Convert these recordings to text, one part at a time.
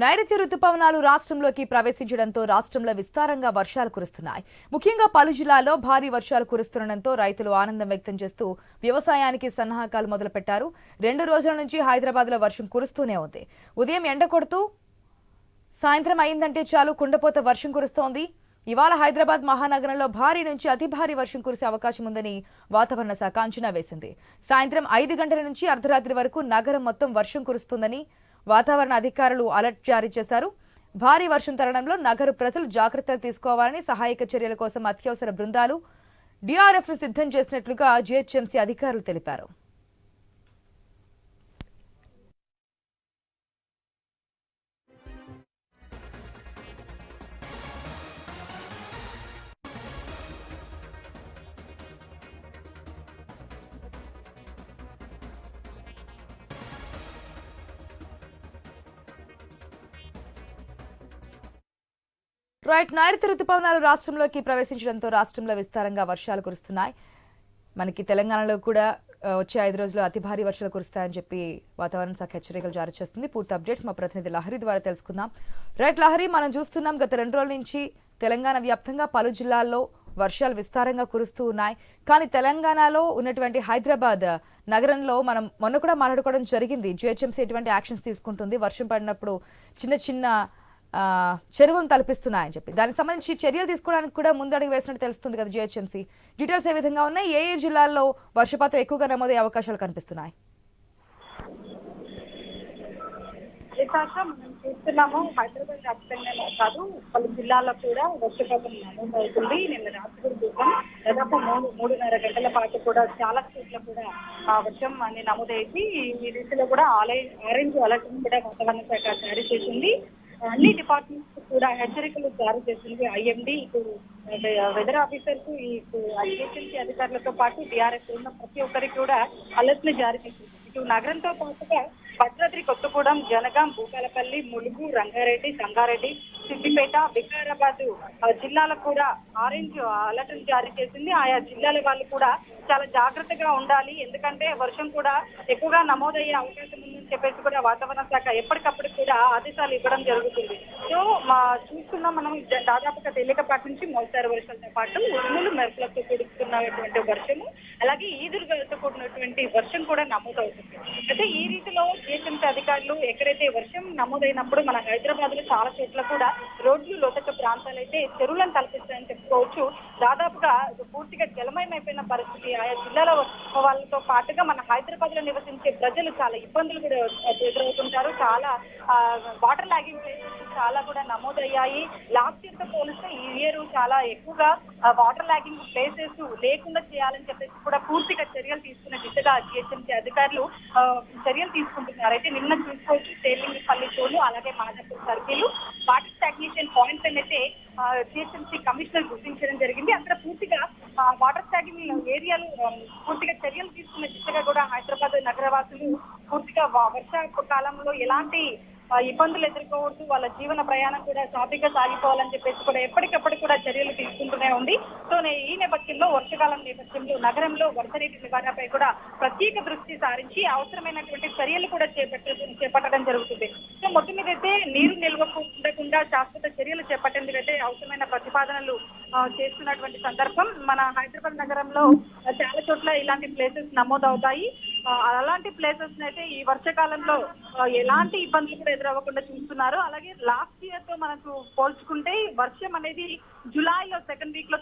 నైరుతి రుతుపవనాలు రాష్ట్రంలోకి ప్రవేశించడంతో రాష్ట్రంలో విస్తారంగా వర్షాలు కురుస్తున్నాయి. ముఖ్యంగా పలు జిల్లాల్లో భారీ వర్షాలు కురుస్తుండటంతో రైతులు ఆనందం వ్యక్తం చేస్తూ వ్యవసాయానికి సన్నాహకాలు మొదలుపెట్టారు. రెండు రోజుల నుంచి హైదరాబాద్లో వర్షం కురుస్తూనే ఉంది. ఉదయం ఎండ కొడుతూ సాయంత్రం అయిందంటే చాలు కుండపోత వర్షం కురుస్తోంది. ఇవాళ హైదరాబాద్ మహానగరంలో భారీ నుంచి అతి భారీ వర్షం కురిసే అవకాశం ఉందని వాతావరణ శాఖ అంచనా వేసింది. సాయంత్రం ఐదు గంటల నుంచి అర్ధరాత్రి వరకు నగరం మొత్తం వర్షం కురుస్తుందని వాతావరణ అధికారులు అలర్ట్ జారీ చేశారు. భారీ వర్షం తరుణంలో నగరు ప్రజలు జాగ్రత్తలు తీసుకోవాలని సహాయక చర్యల కోసం అత్యవసర బృందాలు డిఆర్ఎఫ్ సిద్ధం చేసినట్లుగా జీహెచ్ఎంసీ అధికారులు తెలిపారు. రైట్ నైరుతి రుతుపవనాలు రాష్ట్రంలోకి ప్రవేశించడంతో రాష్ట్రంలో విస్తారంగా వర్షాలు కురుస్తున్నాయి. మనకి తెలంగాణలో కూడా వచ్చే ఐదు రోజులు అతి భారీ వర్షాలు కురుస్తాయని చెప్పి వాతావరణ శాఖ హెచ్చరికలు జారీ చేస్తుంది. పూర్తి అప్డేట్స్ మా ప్రతినిధి లహరి ద్వారా తెలుసుకుందాం. రైట్ లహరి మనం చూస్తున్నాం గత రెండు రోజుల నుంచి తెలంగాణ వ్యాప్తంగా పలు జిల్లాల్లో వర్షాలు విస్తారంగా కురుస్తూ ఉన్నాయి. కానీ తెలంగాణలో ఉన్నటువంటి హైదరాబాద్ నగరంలో మనం మొన్న కూడా మాట్లాడుకోవడం జరిగింది. జిహెచ్ఎంసీ ఎటువంటి యాక్షన్స్ తీసుకుంటుంది. వర్షం పడినప్పుడు చిన్న చిన్న చెరువును తలపిస్తున్నాయని చెప్పి. దానికి సంబంధించి చర్యలు తీసుకోవడానికి కూడా ముందడుగు వేసినట్టు తెలుస్తుంది కదా జిహెచ్ఎంసీ. డీటెయిల్స్ ఏ విధంగా ఉన్నాయి? ఏ ఏ జిల్లాల్లో వర్షపాతం ఎక్కువగా నమోదయ్యే అవకాశాలు కనిపిస్తున్నాయి? చూస్తున్నాము హైదరాబాద్ వ్యాప్తంగానే కాదు పలు జిల్లాల్లో కూడా వర్షపాతం నమోదవుతుంది. నిన్న రాత్రి చూసాం దాదాపు మూడు మూడున్నర గంటల పాటు కూడా చాలా చోట్ల కూడా వర్షం అన్ని నమోదైంది ఈ రీతిలో కూడా ఆలయ ఆరెంజ్ అలర్ట్ కూడా వాతావరణ శాఖ జారీ చేసింది. అన్ని డిపార్ట్మెంట్స్ కూడా హెచ్చరికలు జారీ చేసింది ఐఎండి. ఇటు వెదర్ ఆఫీసర్స్ ఇటు ఐఏసీ అధికారులతో పాటు డిఆర్ఎస్ ఉన్న ప్రతి ఒక్కరికి కూడా అలర్ట్ని జారీ చేసింది. ఇటు నగరంతో పాటుగా భద్రాద్రి కొత్తగూడెం జనగాం భూపాలపల్లి ములుగు రంగారెడ్డి సంగారెడ్డి సిద్దిపేట వికారాబాద్ జిల్లాలకు కూడా ఆరెంజ్ అలర్ట్ జారీ చేసింది. ఆయా జిల్లాల వాళ్ళు కూడా చాలా జాగ్రత్తగా ఉండాలి. ఎందుకంటే వర్షం కూడా ఎక్కువగా నమోదయ్యే అవకాశం ఉంది. చెప్పేసి కూడా వాతావరణ శాఖ ఎప్పటికప్పుడు కూడా ఆదేశాలు ఇవ్వడం జరుగుతుంది. సో మా చూస్తున్నాం మనం దాదాపుగా తేలికపాటి నుంచి మోస్తారు వర్షాలతో పాటు ఉరుములు మెరుపులతో కూడుకున్నటువంటి వర్షము అలాగే ఈదురుగాలతో కూడినటువంటి వర్షం కూడా నమోదవుతుంది. అయితే ఈ రీతిలో జిహెచ్ఎంసీ అధికారులు ఎక్కడైతే వర్షం నమోదైనప్పుడు మన హైదరాబాద్లో చాలా చోట్ల కూడా రోడ్లు లోతక ప్రాంతాలు అయితే చెరువులను తలపిస్తాయని చెప్పుకోవచ్చు. దాదాపుగా పూర్తిగా జలమయమైపోయిన పరిస్థితి ఆయా జిల్లాల పాటుగా మన హైదరాబాద్లో నివసించే ప్రజలు చాలా ఇబ్బందులు కూడా ఎదురవుతుంటారు. చాలా వాటర్ లాగింగ్ ప్లేసెస్ చాలా కూడా నమోదయ్యాయి. లాస్ట్ ఇయర్తో పోలిస్తే ఈ ఇయర్ చాలా ఎక్కువగా వాటర్ లాగింగ్ ప్లేసెస్ లేకుండా చేయాలని చెప్పేసి కూడా పూర్తిగా చర్యలు తీసుకునే దిశగా జిహెచ్ఎంసీ అధికారులు చర్యలు తీసుకుంటున్నారు. అయితే నిన్న చూసుకోవచ్చు తేలింగపల్లి తోలు అలాగే Madhapur circle. Water stagnation points అయితే జిహెచ్ఎంసీ కమిషనర్ గుర్తించడం జరిగింది. అక్కడ పూర్తిగా వాటర్ స్టాగింగ్ ఏరియాలు చర్యలు తీసుకున్న దిశగా కూడా హైదరాబాద్ నగరవాసులు పూర్తిగా వర్ష కాలంలో ఎలాంటి ఇబ్బందులు ఎదుర్కోవద్దు వాళ్ళ జీవన ప్రయాణం కూడా సాఫీగా సాగిపోవాలని చెప్పేసి కూడా ఎప్పటికప్పుడు కూడా చర్యలు తీసుకుంటూనే ఉంది. సో ఈ నేపథ్యంలో వర్షకాలం నేపథ్యంలో నగరంలో వర్ష నీటి నివారణపై కూడా ప్రత్యేక దృష్టి సారించి అవసరమైనటువంటి చర్యలు కూడా చేపట్ట చేపట్టడం జరుగుతుంది. సో మొత్తం మీద అయితే నీరు నిల్వకు ఉండకుండా శాశ్వత చర్యలు చేపట్టేందుకైతే అవసరమైన ప్రతిపాదనలు చేస్తున్నటువంటి సందర్భం మన హైదరాబాద్ నగరంలో కూడా ఇలాంటి ప్లేసెస్ నమోదవుతాయి. అలాంటి ప్లేసెస్ అయితే ఈ వర్షాకాలంలో ఎలాంటి ఇబ్బందులు కూడా ఎదురవ్వకుండా చూస్తున్నారు. అలాగే లాస్ట్ ఇయర్తో మనకు పోల్చుకుంటే వర్షం అనేది జూలైలో సెకండ్ వీక్లో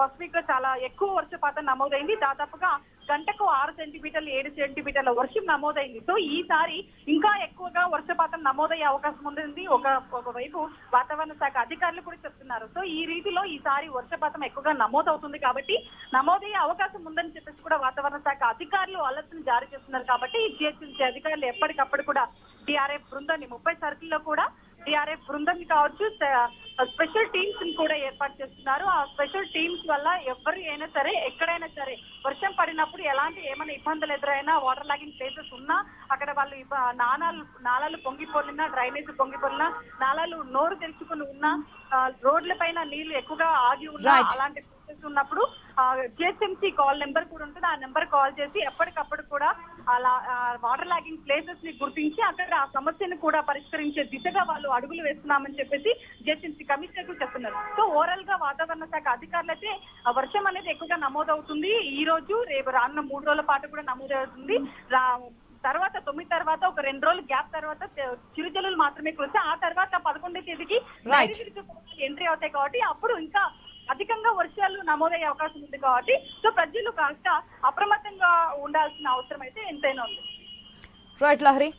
ఫస్ట్ వీక్లో చాలా ఎక్కువ వర్షపాతం నమోదైంది. దాదాపుగా గంటకు ఆరు సెంటీమీటర్లు ఏడు సెంటీమీటర్ల వర్షం నమోదైంది. సో ఈసారి ఇంకా ఎక్కువగా వర్షపాతం నమోదయ్యే అవకాశం ఉంది. ఒక ఒకవైపు వాతావరణ శాఖ అధికారులు కూడా చెప్తున్నారు. సో ఈ రీతిలో ఈసారి వర్షపాతం ఎక్కువగా నమోదవుతుంది కాబట్టి నమోదయ్యే అవకాశం ఉందని చెప్పేసి కూడా వాతావరణ శాఖ అధికారులు అలర్ట్ని జారీ చేస్తున్నారు కాబట్టి జిహెచ్ఎంసీ అధికారులు ఎప్పటికప్పుడు కూడా డిఆర్ఎఫ్ బృందాన్ని ముప్పై సర్కిల్లో కూడా డిఆర్ఎఫ్ బృందం కావచ్చు స్పెషల్ టీమ్స్ని కూడా ఏర్పాటు చేస్తున్నారు. ఆ స్పెషల్ టీమ్స్ వల్ల ఎవరు అయినా సరే ఎక్కడైనా సరే ఎలాంటి ఏమైనా ఇబ్బందులు ఎదురైనా వాటర్ లాగింగ్ ప్లేసెస్ ఉన్నా అక్కడ వాళ్ళు నానాలు నాలాలు పొంగిపోలినా డ్రైనేజ్ పొంగిపోలినా నాలాలు నోరు తెరుచుకుని ఉన్నా రోడ్ల పైన నీళ్ళు ఎక్కువగా ఆగి ఉన్నా. అలాంటి ప్లేసెస్ ఉన్నప్పుడు జిహెచ్ఎంసీ కాల్ నెంబర్ కూడా ఉంటుంది. ఆ నెంబర్ కాల్ చేసి ఎప్పటికప్పుడు కూడా అలా వాటర్ లాగింగ్ ప్లేసెస్ని గుర్తించి అక్కడ ఆ సమస్యను కూడా పరిష్కరించే దిశగా వాళ్ళు అడుగులు వేస్తున్నామని చెప్పేసి జిహెచ్ఎంసీ కమిషనర్కు చెప్తున్నారు. సో ఓవరాల్గా వాతావరణ శాఖ అధికారులు అయితే ఆ వర్షం అనేది ఎక్కువగా నమోదవుతుంది. ఈ రోజు రేపు రానున్న మూడు రోజుల పాటు కూడా నమోదవుతుంది. తర్వాత తొమ్మిది తర్వాత ఒక రెండు రోజులు గ్యాప్ తర్వాత చ- చిరుజల్లులు మాత్రమే కురిస్తే ఆ తర్వాత పదకొండో తేదీకి ఎంట్రీ అవుతాయి కాబట్టి అప్పుడు ఇంకా నమోదయ్యే అవకాశం ఉంది కాబట్టి సో ప్రజలు కాస్త అప్రమత్తంగా ఉండాల్సిన అవసరం అయితే ఎంతైనా ఉంది. రైట్ లహరి